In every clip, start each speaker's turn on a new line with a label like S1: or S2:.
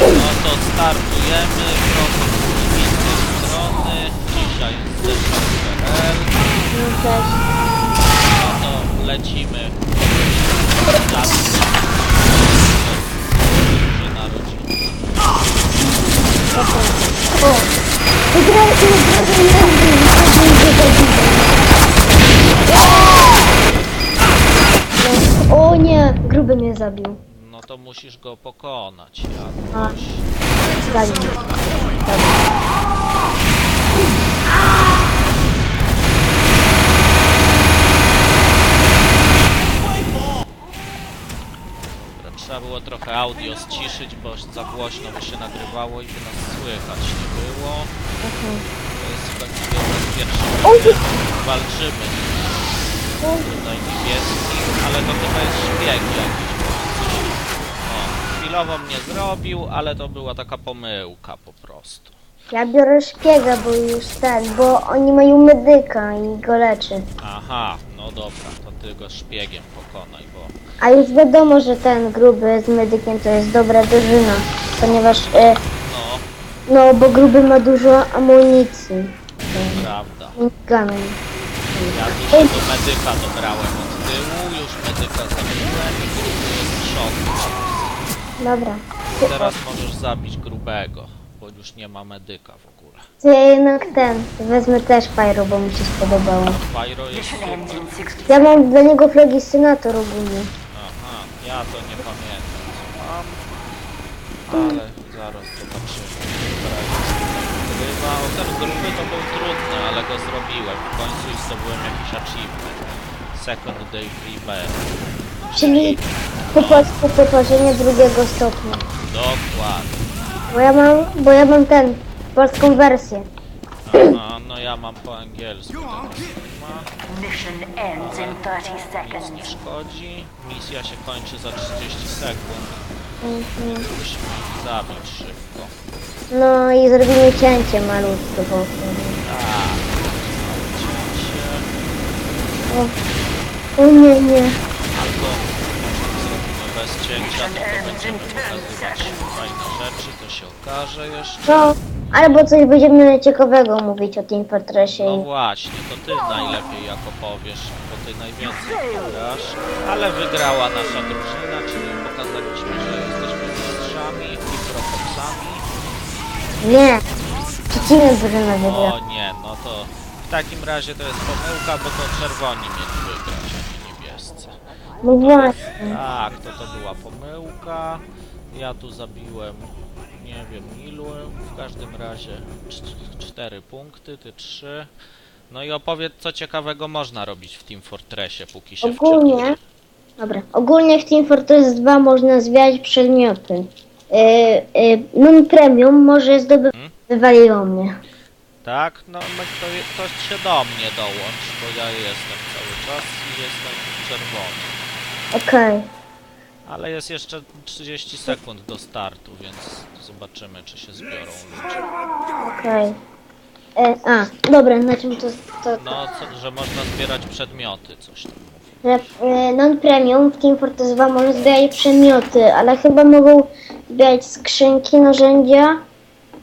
S1: No to startujemy prosto z niebieskiej strony. Dzisiaj z ZPL.
S2: No cześć.
S1: No to lecimy. Na drużyna rodziny.
S2: O! Wygraliśmy drugą O nie, gruby mnie zabił.
S1: To musisz go pokonać jakoś.
S2: Zabił.
S1: Dobra, Trzeba było trochę audio ściszyć, bo za głośno by się nagrywało i by nas słychać nie było. To jest właściwie nasz pierwszy
S2: Oj.
S1: Walczymy tutaj niebieskich, ale to chyba jest szpieg jakiś. Chwilowo mnie zrobił, ale to była taka pomyłka po prostu.
S2: Ja biorę szpiega, bo już ten, bo oni mają medyka i go leczy.
S1: Aha, no dobra, to ty go szpiegiem pokonaj, bo...
S2: A już wiadomo, że ten gruby z medykiem to jest dobra drużyna, ponieważ, e,
S1: No,
S2: no bo gruby ma dużo amunicji.
S1: prawda.
S2: Ganem.
S1: Ja już tego medyka dobrałem od tyłu, już medyka zabiłem i
S2: Dobra.
S1: Teraz możesz zabić grubego, bo już nie ma medyka w ogóle.
S2: To ja jednak ten, wezmę też Pyro, bo mi się spodobało.
S1: Pyro jest super.
S2: Ja mam dla niego flegistynator ogólnie.
S1: Aha, ja to nie pamiętam co mam, ale zaraz zobaczymy. Grywa. O ten gruby to był trudny, ale go zrobiłem w końcu i zdobyłem jakiś achievement. Second day free.
S2: Czyli po polsku poparzenie drugiego stopnia.
S1: Dokładnie.
S2: Bo ja mam, bo ja mam ten, polską wersję.
S1: Aha, no ja mam po angielsku teraz ma.
S3: Mission ends in 30
S1: Nic
S3: seconds.
S1: nie szkodzi. Misja się kończy za 30 sekund.
S2: Mhm.
S1: Musimy ich zabić szybko.
S2: No i zrobimy cięcie malutkie, bo...
S1: Tak. Cięcie.
S2: O, o nie, nie.
S1: Albo zrobimy bez cięcia, to, to będziemy pokazywać fajne rzeczy, to się okaże jeszcze.
S2: No, albo coś będziemy ciekawego mówić o Team Fortressie.
S1: No właśnie, to ty najlepiej jak opowiesz, bo ty najwięcej grasz. Ale wygrała nasza drużyna, czyli pokazaliśmy, że jesteśmy mistrzami i profoksami.
S2: Nie, przeciwna drużyna wygrała.
S1: O nie, no to w takim razie to jest pomyłka, bo to czerwoni mieli
S2: No właśnie.
S1: Tak, to to była pomyłka. Ja tu zabiłem nie wiem ilu, w każdym razie cz- cztery punkty, ty trzy. No i opowiedz co ciekawego można robić w Team Fortressie, póki się
S2: Ogólnie,
S1: wczytujesz.
S2: dobra, ogólnie w Team Fortress 2 można zbierać przedmioty. Yy, yy, non premium może zdobywać...
S1: Hmm?
S2: Wywaliło mnie.
S1: Tak, no my to, je- to się do mnie dołącz, bo ja jestem cały czas i jestem czerwony.
S2: Okej.
S1: Ale jest jeszcze 30 sekund do startu, więc zobaczymy czy się zbiorą ludzie.
S2: Okej. E, A, dobra, na czym to... to, to
S1: No, co, że można zbierać przedmioty, coś tam
S2: że e, non-premium w Team Fortress 2 może zbierać przedmioty, ale chyba mogą zbierać skrzynki, narzędzia,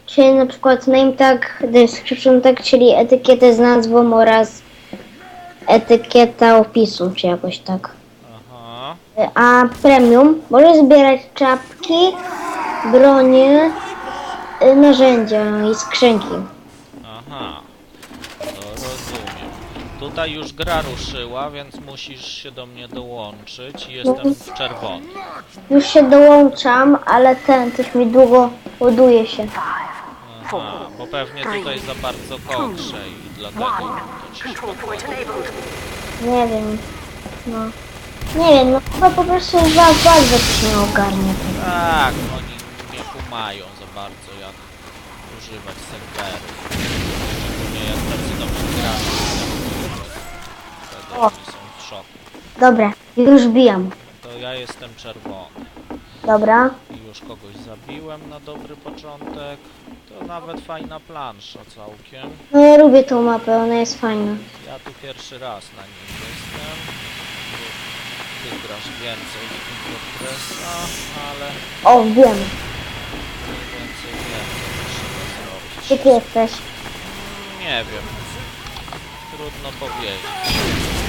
S2: czyli na przykład name tag, description tag, czyli etykietę z nazwą oraz etykieta opisu, czy jakoś tak. A premium może zbierać czapki, bronie, e, narzędzia i skrzynki.
S1: Aha, to rozumiem. Tutaj już gra ruszyła, więc musisz się do mnie dołączyć. Jestem w czerwonym.
S2: Już się dołączam, ale ten coś mi długo ładuje się.
S1: Aha, bo pewnie tutaj za bardzo kokrze i dlatego to ci się.
S2: Nie wiem. No. Nie wiem, no chyba po prostu was bardzo coś nie ogarnia.
S1: Tak, oni nie kumają za bardzo jak używać serwerów. Szczególnie jak tacy dobrze gracze. Wtedy
S2: O.
S1: oni są w szoku.
S2: Dobra, już bijam.
S1: To ja jestem czerwony.
S2: Dobra.
S1: I już kogoś zabiłem na dobry początek. To nawet fajna plansza całkiem.
S2: No ja lubię tą mapę, ona jest fajna.
S1: Ja tu pierwszy raz na nim jestem. Ty grasz więcej w Fortressa, ale
S2: O, wiem. Gdzie ty jesteś?
S1: Nie wiem. Trudno powiedzieć.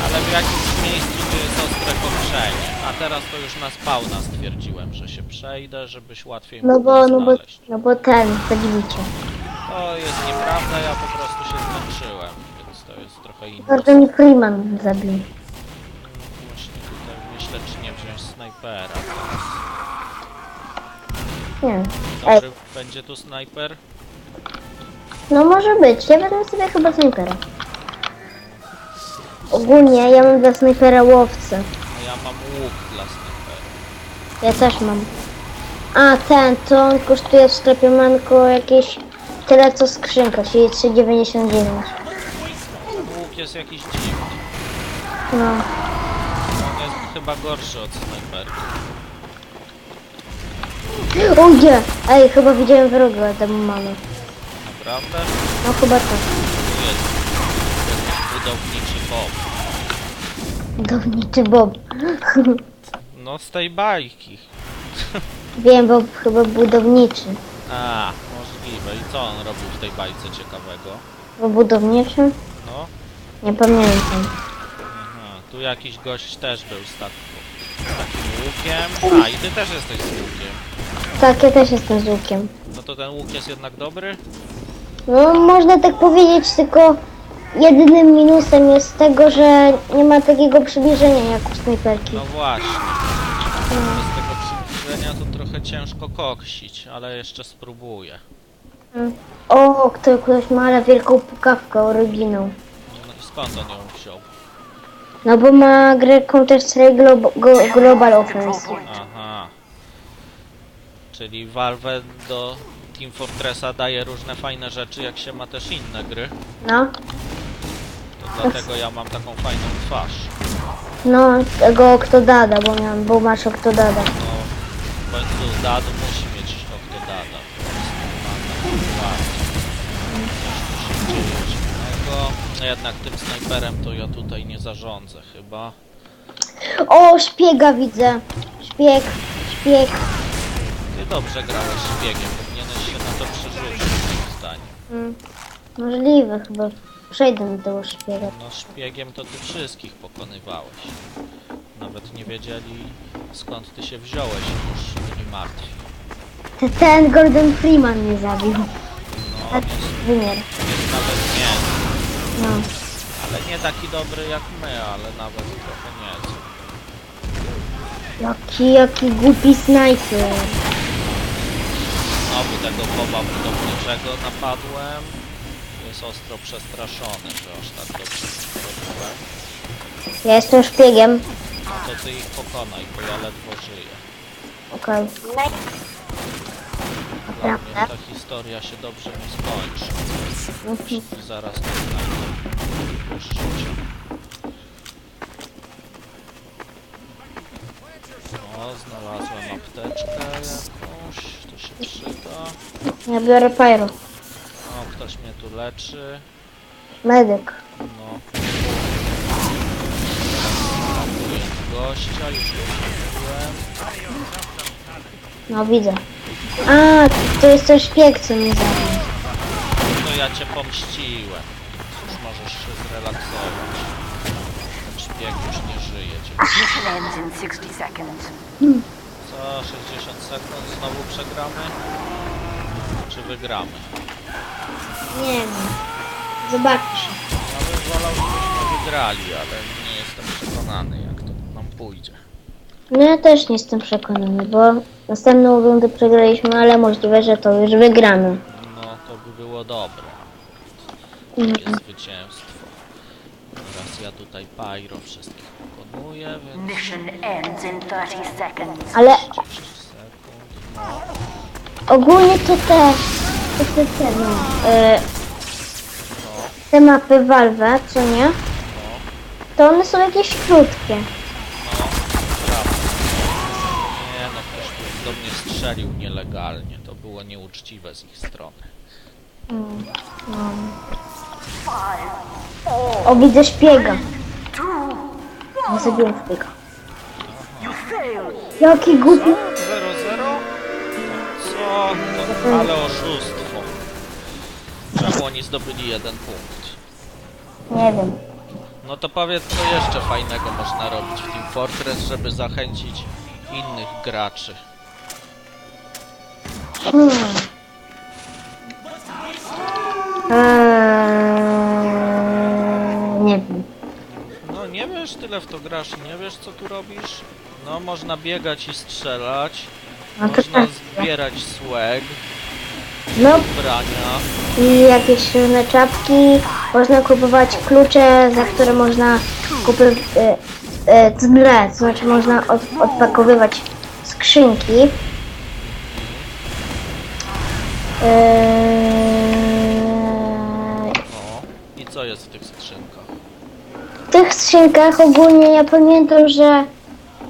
S1: Ale w jakimś miejscu tu jest ostre korzenie. A teraz to już na spawna stwierdziłem, że się przejdę, żebyś łatwiej
S2: No
S1: mógł
S2: bo,
S1: mnie
S2: no bo,
S1: znaleźć.
S2: no bo ten, zabicie.
S1: To jest nieprawda, ja po prostu się zmęczyłem, więc to jest trochę inne.
S2: Bardzo mi Freeman zabił.
S1: Snajpera teraz.
S2: Nie Ej,
S1: Dobry będzie tu snajper?
S2: no może być. Ja będę sobie chyba snajpera. Ogólnie ja mam dla snajpera łowcę.
S1: No ja mam łuk dla snajpera.
S2: Ja też mam. A ten, to on kosztuje w sklepie Manko jakieś tyle co skrzynka, czyli 3,99.
S1: Ten łuk jest jakiś dziwny.
S2: No.
S1: Chyba gorszy od snajperki.
S2: O nie! Ej, chyba widziałem wroga temu mamy.
S1: Naprawdę?
S2: No chyba tak.
S1: Tu jest jakiś budowniczy Bob.
S2: Budowniczy Bob.
S1: No z tej bajki.
S2: Wiem, Bob chyba budowniczy.
S1: A, możliwe. I co on robił w tej bajce ciekawego?
S2: Bo budowniczy?
S1: No,
S2: Nie pamiętam.
S1: Tu jakiś gość też był z, z takim łukiem. A, i ty też jesteś z łukiem.
S2: Tak, ja też jestem z łukiem.
S1: No to ten łuk jest jednak dobry?
S2: No, można tak powiedzieć, tylko jedynym minusem jest tego, że nie ma takiego przybliżenia jak u snajperki.
S1: No właśnie. Bez tego przybliżenia to trochę ciężko koksić, ale jeszcze spróbuję.
S2: O, kto, ktoś ma ale wielką pukawkę, oryginał.
S1: No i skąd on ją wziął?
S2: No bo ma grę Counter-Strike Glo Go Global Offensive.
S1: Aha. Czyli Valve do Team Fortressa daje różne fajne rzeczy, jak się ma też inne gry.
S2: No,
S1: To dlatego ja mam taką fajną twarz.
S2: no, tego Octodada, bo miałem, bo masz Octodada.
S1: No, w końcu Dad musi mieć Octodada. Coś tu się dzieje dziwnego. No jednak tym snajperem to ja tutaj nie zarządzę chyba.
S2: O, szpiega widzę. Szpieg, szpieg.
S1: Ty dobrze grałeś szpiegiem, powinieneś się na to przerzucić moim zdaniem.
S2: Mm, możliwe chyba. Przejdę do tego szpiega.
S1: No szpiegiem to ty wszystkich pokonywałeś. Nawet nie wiedzieli skąd ty się wziąłeś już martwi.
S2: T- Ten Gordon Freeman mnie zabił.
S1: No
S2: Tak,
S1: jest,
S2: wymiar.
S1: jest nawet nie,
S2: No.
S1: ale nie taki dobry jak my, ale nawet trochę nie.
S2: Jaki, jaki głupi snajper.
S1: Znowu tego boba budowniczego napadłem. Jest ostro przestraszony, że aż tak dobrze zrobiłem.
S2: Ja jestem szpiegiem.
S1: No to ty ich pokonaj, bo ja ledwo żyję.
S2: Okej.
S1: Dla mnie
S2: Naprawdę?
S1: ta historia się dobrze nie skończy.
S2: Mhm.
S1: Zaraz to znajdę życia. O, znalazłem apteczkę jakąś, to się przyda.
S2: Ja biorę pyro.
S1: O, ktoś mnie tu leczy.
S2: Medyk.
S1: No. Gościa, już go.
S2: No widzę. A, to jest ten szpieg, co mnie zabił.
S1: No ja cię pomściłem. Możesz się zrelaksować. Ten szpieg już nie żyje. Cię.
S3: Mission ends in 60 seconds.
S1: Co, 60 sekund znowu przegramy? Czy wygramy?
S2: Nie wiem. Zobaczysz.
S1: Ja bym wolał, żebyśmy wygrali, ale nie jestem przekonany jak to nam pójdzie.
S2: No ja też nie jestem przekonany, bo następną rundę przegraliśmy, ale możliwe, że to już wygramy.
S1: No to by było dobre.
S2: Mhm.
S1: Takie zwycięstwo. Teraz ja tutaj Pyro wszystkich pokonuję, więc
S3: Mission ends in 30 seconds.
S2: Ale
S1: 30 sekund. No,
S2: ogólnie to te, to te, te, no, e,
S1: no,
S2: te mapy Valve, co nie?
S1: no,
S2: To one są jakieś krótkie.
S1: no, prawda. Nie no, ktoś tu do mnie strzelił nielegalnie. To było nieuczciwe z ich strony.
S2: O, widzę szpiega. Nie zabiłem szpiega. Jaki głupi.
S1: Co? 0-0? Co? To, ale oszustwo. czemu oni zdobyli jeden punkt?
S2: Nie wiem.
S1: No to powiedz, co jeszcze fajnego można robić w Team Fortress, żeby zachęcić innych graczy.
S2: Hmm. Eee, nie wiem.
S1: No nie wiesz, tyle w to grasz i nie wiesz, co tu robisz? No, można biegać i strzelać,
S2: No to
S1: można
S2: tak.
S1: zbierać swag,
S2: No
S1: brania.
S2: i jakieś różne czapki. Można kupować klucze, za które można kupić e, e, to znaczy można od, odpakowywać skrzynki. Eee,
S1: O, i co jest w tych skrzynkach?
S2: W tych skrzynkach ogólnie ja pamiętam, że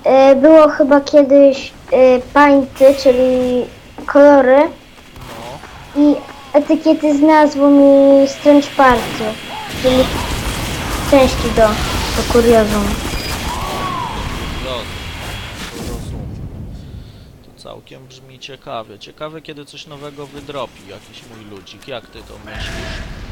S2: e, było chyba kiedyś e, painty, czyli kolory
S1: No,
S2: i etykiety z nazwą i Strange Party, czyli części do, do kuriozum.
S1: rozumiem. To całkiem brzmi ciekawie. Ciekawe, kiedy coś nowego wydropi jakiś mój ludzik. Jak ty to myślisz?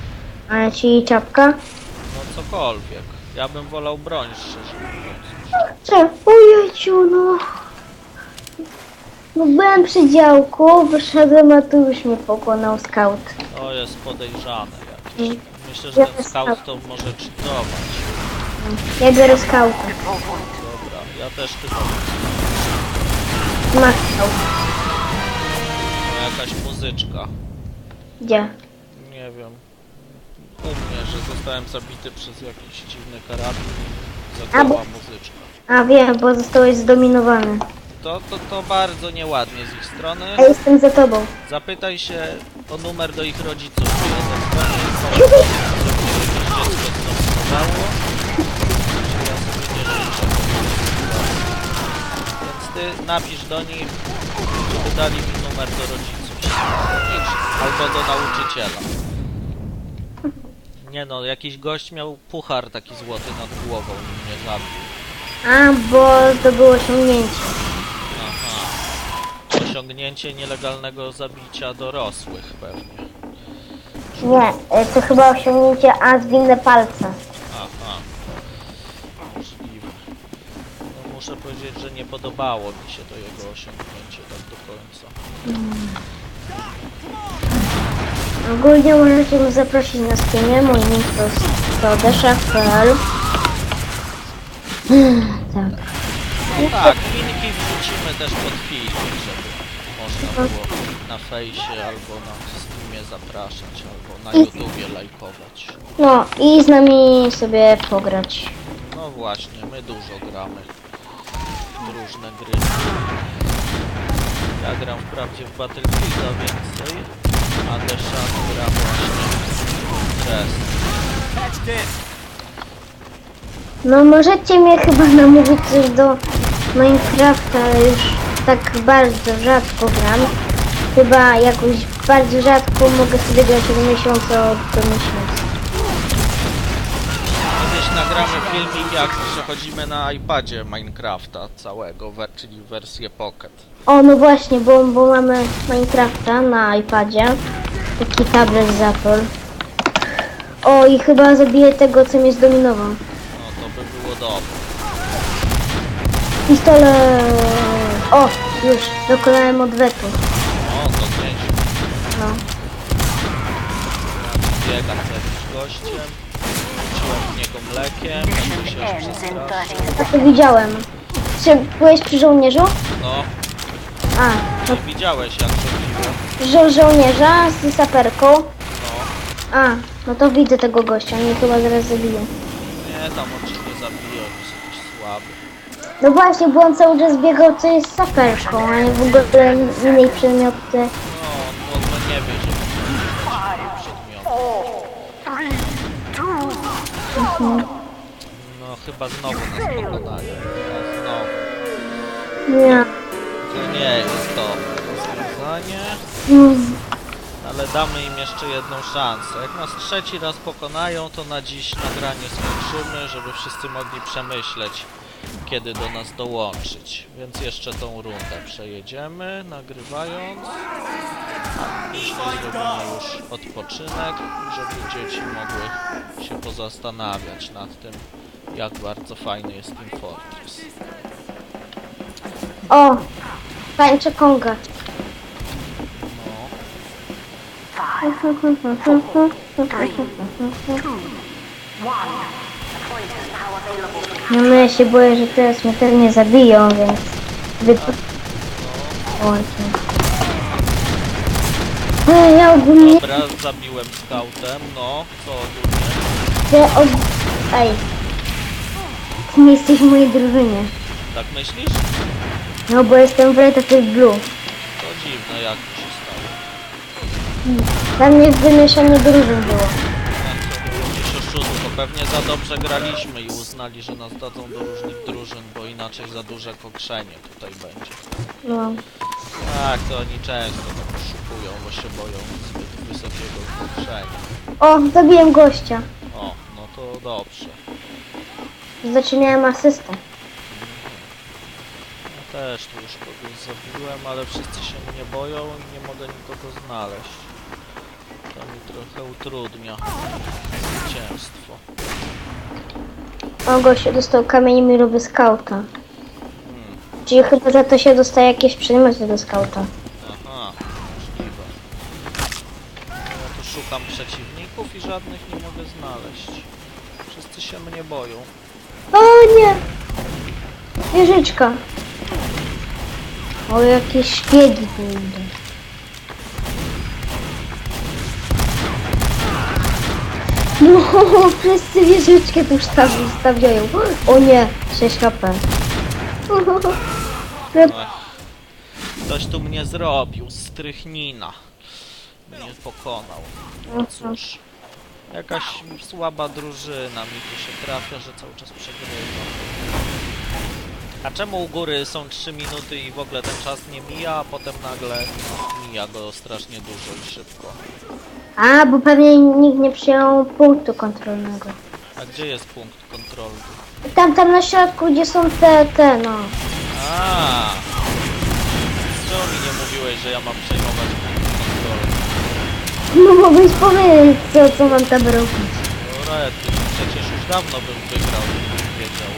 S2: A ci czapka?
S1: No cokolwiek. Ja bym wolał broń, szczerze mówiąc.
S2: Chcę, ojejciu, no. No byłem przy działku, wyszedłem, a tu już mnie pokonał scout.
S1: To jest podejrzane jakieś.
S2: Mm.
S1: Myślę, że ten scout to może czytować.
S2: Ja biorę scouta.
S1: Dobra, ja też chyba
S2: Ma scout.
S1: no, jakaś muzyczka.
S2: Gdzie?
S1: Nie wiem. U mnie, że zostałem zabity przez jakiś dziwny karabin i
S2: A, bo-
S1: zagrała muzyczka.
S2: A wiem, bo zostałeś zdominowany.
S1: To, to, to bardzo nieładnie z ich strony.
S2: A jestem za tobą.
S1: Zapytaj się o numer do ich rodziców. Czy jest aktualnie informacja, żeby jakieś dziecko znowu Czy ja sobie nie życzę. Więc ty napisz do nich, żeby dali mi numer do rodziców. Albo do nauczyciela. Nie no, jakiś gość miał puchar taki złoty nad głową i mnie zabił.
S2: A, bo zdobył osiągnięcie.
S1: Aha. Osiągnięcie nielegalnego zabicia dorosłych pewnie.
S2: Nie, e, to chyba osiągnięcie A zwinne palce.
S1: Aha. Możliwe. No muszę powiedzieć, że nie podobało mi się to jego osiągnięcie tak do końca.
S2: Ogólnie możecie mnie zaprosić na Steamie, mój link to, to deszach.pl Tak.
S1: No tak, linki wrzucimy też pod filmik, żeby można było na fejsie albo na Steamie zapraszać, albo na YouTubie lajkować.
S2: No i z nami sobie pograć.
S1: No właśnie, my dużo gramy w różne gry. Ja gram wprawdzie w Battlefielda więcej, a Deshan gra właśnie
S2: No możecie mnie chyba namówić coś do Minecrafta, ale już tak bardzo rzadko gram. Chyba jakoś bardzo rzadko mogę sobie grać od miesiąca do miesiąca.
S1: Kiedyś nagramy filmik jak przechodzimy na iPadzie Minecrafta całego, we- czyli wersję Pocket.
S2: O, no właśnie, bo, bo mamy Minecrafta na iPadzie. Taki tablet z Apple. O, i chyba zabiję tego, co mnie zdominował.
S1: No to by było dobre.
S2: Pistolet! O, już, dokonałem odwetu.
S1: No to nieźle.
S2: No.
S1: Biegam za jakimś gościem, rzuciłem w niego mlekiem, jakby się
S3: Mission
S1: już
S3: ends in
S1: przestraszył.
S3: 30
S2: To widziałem. Czy byłeś przy żołnierzu?
S1: No,
S2: A, no,
S1: widziałeś jak zrobiłem.
S2: żo żołnierza z saperką.
S1: No,
S2: A, no to widzę tego gościa, mnie chyba zaraz zabije.
S1: nie, tam zabije, on jest jakiś słaby.
S2: No właśnie, bo on cały czas biegał, co jest saperką, a nie w ogóle innej przedmioty.
S1: No, on w ogóle nie wie, że to jest przedmiot.
S3: Two,
S1: No, chyba znowu nas pokonają. No, znowu.
S2: Nie.
S1: To nie jest to rozwiązanie.
S2: Mm.
S1: Ale damy im jeszcze jedną szansę. Jak nas trzeci raz pokonają, to na dziś nagranie skończymy, żeby wszyscy mogli przemyśleć, kiedy do nas dołączyć. Więc jeszcze tą rundę przejedziemy, nagrywając. Później zrobimy już odpoczynek, żeby dzieci mogły się pozastanawiać nad tym, jak bardzo fajny jest Team Fortress.
S2: O! Tańczę konga.
S3: Five, three, two, one. The point is now available for
S2: No, no ja się boję, że teraz mnie pewnie zabiją, więc... Łącznie. Ej, ja ogólnie...
S1: dobra, zabiłem scoutem, no, co ogólnie?
S2: Ty od... Ej. Ty nie jesteś w mojej drużynie.
S1: Tak myślisz?
S2: No bo jestem w Red, Blue.
S1: To dziwne, jak to.
S2: Dla mnie wymieszanie drużyn było.
S1: To pewnie za dobrze graliśmy i uznali, że nas dadzą do różnych drużyn, bo inaczej za duże kokrzenie tutaj będzie.
S2: No.
S1: Tak, to oni często tak oszukują, bo się boją zbyt wysokiego kokrzenia.
S2: O, zabiłem gościa.
S1: O, no to dobrze.
S2: Miałem asystę.
S1: Ja też tu już kogoś zabiłem, ale wszyscy się mnie boją i nie mogę nikogo znaleźć. To mi trochę utrudnia zwycięstwo.
S2: O, gościu dostał kamień mi robię skauta.
S1: Hmm.
S2: Czyli chyba za to się dostaje jakieś przedmioty do skauta.
S1: Aha, możliwe. Ja tu szukam przeciwników i żadnych nie mogę znaleźć. Wszyscy się mnie boją.
S2: O nie! Wieżyczka. O, jakieś szpiegi tu idą. No, wszyscy wieżyczkę tu stawi- stawiają. O nie, 6 HP.
S1: Ech. Ktoś tu mnie zrobił, strychnina. Mnie pokonał. No cóż. Jakaś słaba drużyna mi tu się trafia, że cały czas przegrywa. A czemu u góry są 3 minuty i w ogóle ten czas nie mija, a potem nagle mija go strasznie dużo i szybko?
S2: A, bo pewnie nikt nie przyjął punktu kontrolnego.
S1: A gdzie jest punkt kontrolny?
S2: Tam, tam na środku, gdzie są te, te, no.
S1: A. Czemu mi nie mówiłeś, że ja mam przejmować punkt kontrolny?
S2: No mogłeś powiedzieć, co, co mam tam robić.
S1: No rety, przecież już dawno bym wygrał, gdybym wiedział.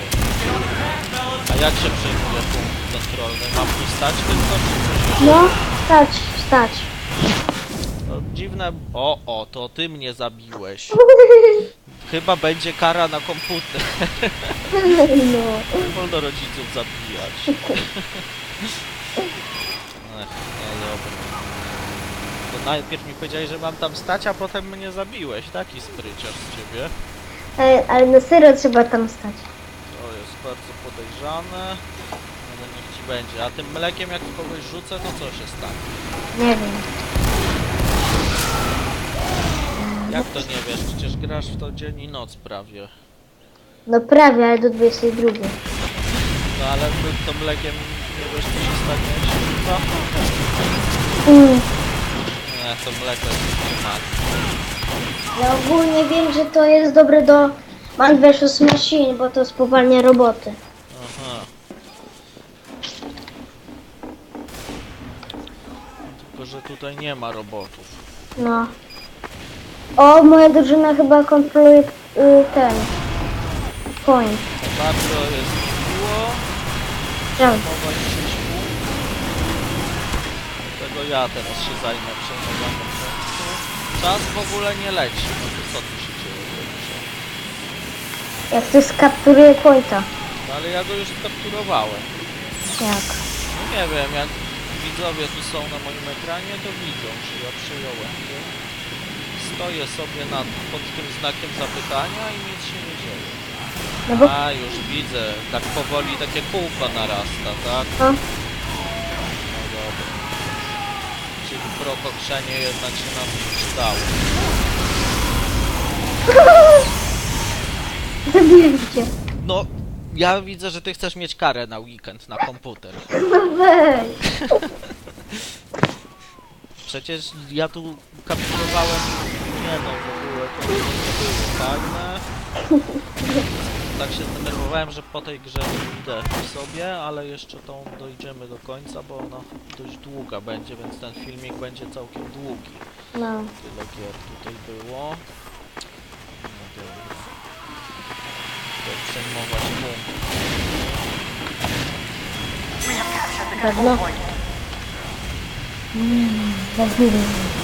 S1: A jak się przejmuje punkt kontrolny? Mam tu stać tylko, czy coś jeszcze?
S2: No, stać, stać.
S1: No, dziwne... O, o, to ty mnie zabiłeś. Chyba będzie kara na komputer.
S2: No.
S1: Nie wolno rodziców zabijać. Ech, no dobra. To najpierw mi powiedziałeś, że mam tam stać, a potem mnie zabiłeś. Taki spryciarz z ciebie.
S2: Ale, ale na serio trzeba tam stać.
S1: To jest bardzo podejrzane. Ale niech ci będzie. A tym mlekiem jak kogoś rzucę, to co się stanie?
S2: Nie wiem.
S1: Jak to nie wiesz? Przecież grasz w to dzień i noc prawie.
S2: No prawie, ale do 22.
S1: No ale my- to mlekiem nie wiesz co się stanie rzuca?
S2: Mm.
S1: Nie, to mleko jest mat.
S2: Ja ogólnie wiem, że to jest dobre do Man vs Machine, bo to spowalnia roboty.
S1: Aha. Tylko, że tutaj nie ma robotów.
S2: No. O, moja drużyna chyba kontroluje y, ten. Point.
S1: Bardzo jest miło.
S2: Prawda.
S1: Mowa sieciu. Dlatego ja teraz się zajmę przejmowaniem punktu. Czas w ogóle nie leci. No to co tu się dzieje?
S2: Jak to skapturuje pointa.
S1: No ale ja go już skapturowałem.
S2: Jak?
S1: No nie wiem, jak widzowie tu są na moim ekranie, to widzą, że ja przejąłem go. Stoję sobie nad, pod tym znakiem zapytania i nic się nie dzieje.
S2: No bo...
S1: A, już widzę. Tak powoli takie kółko narasta, tak?
S2: No.
S1: No dobra. Czyli prokokrzenie jednak się nam przydało.
S2: Zabiłem cię.
S1: No, ja widzę, że ty chcesz mieć karę na weekend, na komputer.
S2: No weź.
S1: Przecież ja tu kapturowałem... Nie no, w ogóle to nie było fajne. Tak się zdenerwowałem, że po tej grze idę sobie, ale jeszcze tą dojdziemy do końca, bo ona dość długa będzie, więc ten filmik będzie całkiem długi.
S2: No.
S1: Tyle gier tutaj było. No dobra. To przejmować punkt.
S2: Pewno.
S3: point.
S2: Zabili.
S1: Tak,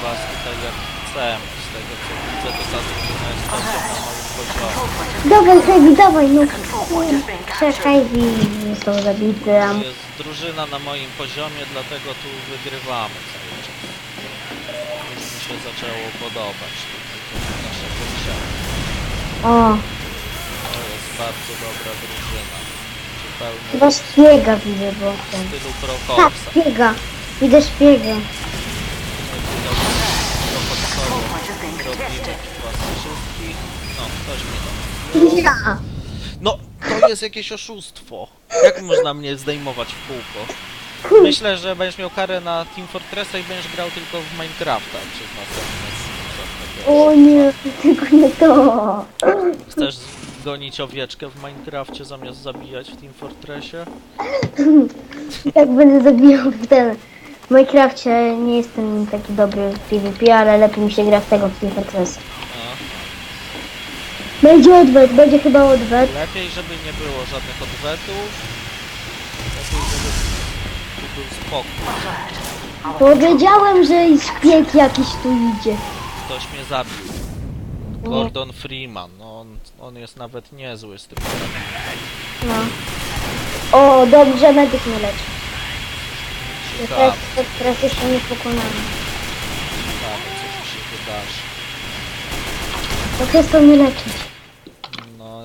S1: robimy was tutaj jak chcemy. Z tego co widzę, to ta drużyna jest całkiem na małym
S3: is
S2: Dawaj, Heavy, dawaj, no.
S3: captured.
S2: Heavy został zabity, a
S1: To jest drużyna na moim poziomie, dlatego tu wygrywamy cały czas. Już mi się zaczęło podobać tutaj to nasze poziomie.
S2: o,
S1: To jest bardzo dobra drużyna. Zupełnie
S2: chyba szpiega widzę, bo
S1: w
S2: ten.
S1: stylu
S2: Tak,
S1: Prokorsa.
S2: szpiega. Widzę szpiega.
S1: Robimy
S3: contested.
S1: was wszystkich. No, ktoś mnie tam.
S2: Ja.
S1: No, to jest jakieś oszustwo. Jak można mnie zdejmować w kółko? Myślę, że będziesz miał karę na Team Fortressa i będziesz grał tylko w Minecrafta przez następne.
S2: O nie, tylko nie to.
S1: Chcesz gonić owieczkę w Minecrafcie zamiast zabijać w Team Fortressie?
S2: Jak będę zabijał w ten... W Minecrafcie nie jestem taki dobry w PvP, ale lepiej mi się gra w tego w Team Fortress.
S1: A.
S2: Będzie odwet, będzie chyba odwet.
S1: Lepiej, żeby nie było żadnych odwetów. Lepiej, żeby tu był spokój.
S2: Powiedziałem, że szpieg jakiś tu idzie.
S1: Ktoś mnie zabił. Gordon Freeman, no on, on jest nawet niezły z tym.
S2: No. O, dobrze, medyk mnie leczy. Teraz,
S1: Ciekawe,
S2: teraz jeszcze nie pokonany.
S1: ciekawe co tu się wydarzy.
S2: To przestał mnie leczyć.
S1: No,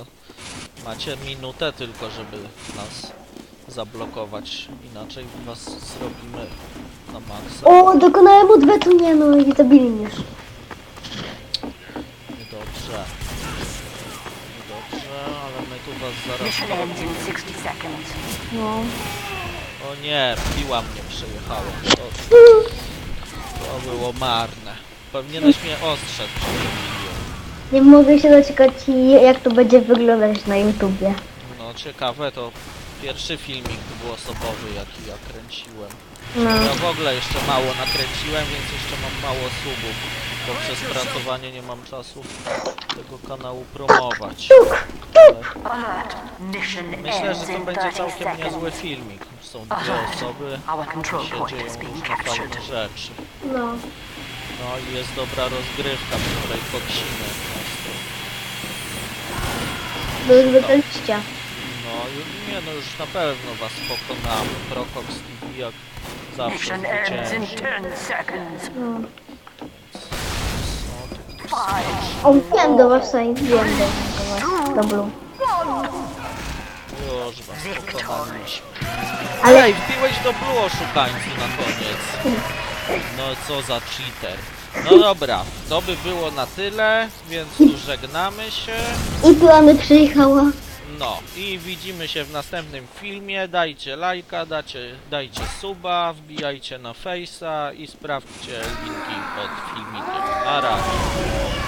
S1: macie minutę tylko, żeby nas zablokować, inaczej was zrobimy na maksa.
S2: O, dokonałem odwetu, nie no i zabili mnie już.
S1: Niedobrze. Niedobrze, ale my tu was zaraz...
S3: Mission ends in 60 seconds.
S2: No.
S1: O nie, piła mnie przejechała. To, to było marne. Powinieneś mnie ostrzec przed tą piłą.
S2: Nie mogę się doczekać jak to będzie wyglądać na YouTubie.
S1: No ciekawe, to pierwszy filmik dwuosobowy jaki ja kręciłem.
S2: No.
S1: Ja w ogóle jeszcze mało nakręciłem, więc jeszcze mam mało subów, bo przez pracowanie nie mam czasu tego kanału promować. Ale myślę, że to będzie
S3: 30
S1: całkiem niezły filmik. Są dwie osoby, się dzieją różne fajne rzeczy.
S2: No.
S1: No i jest dobra rozgrywka, przy której koksimy po prostu.
S2: Do zwycięstwa.
S1: No ju- nie no już na pewno was pokonamy. Procox TV jak zawsze
S3: Mission ends in
S1: zwycięży.
S3: 10 seconds.
S2: No. O, wiem do was, wiem do was. Dobru.
S1: Już was pokonaliśmy.
S2: Ale
S1: Ej, wbiłeś do Blue oszukańcu na koniec. No co za cheater. No dobra, to by było na tyle, więc tu żegnamy się.
S2: i plamy przyjechała.
S1: No i widzimy się w następnym filmie. Dajcie lajka, dacie, dajcie suba, wbijajcie na face'a i sprawdźcie linki pod filmikiem. Na razie.